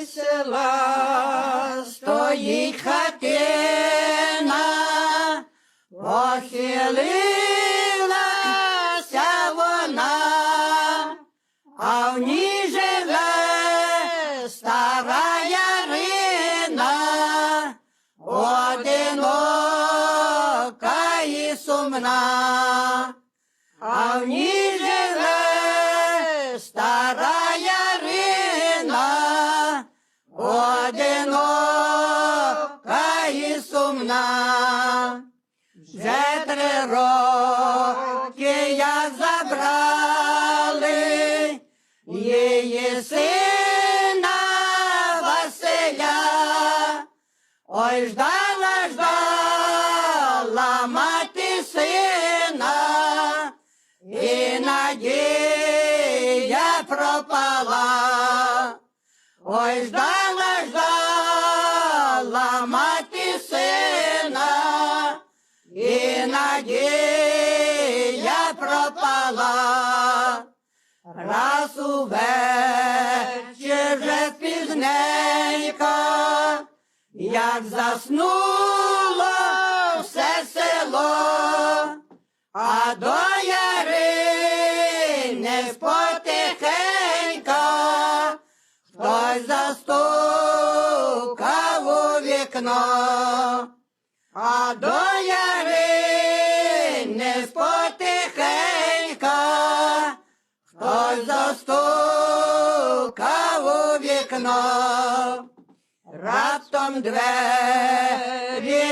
край села стоїть хатина, похилилася вона, а в ній живе стара ярина, одинока і сумна, а в ній живе Вже три роки я забрали її сина Василя. Ой, ждала, ждала мати сина, і надія пропала. Ой, ждала, і надія пропала. Раз увечір вже пізненько, як заснуло все село, а до Ярини потихенько, хтось застукав у вікно, а до Ярини потихенько, хтось застукав у вікно. Раптом двері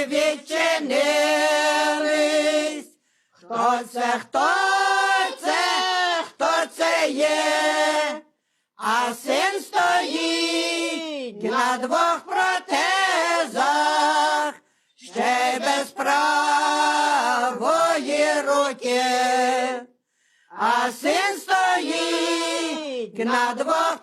відчинились. Хто це, хто це, хто це є? А син стоїть на двох протезах, правої. А син стоїть на двох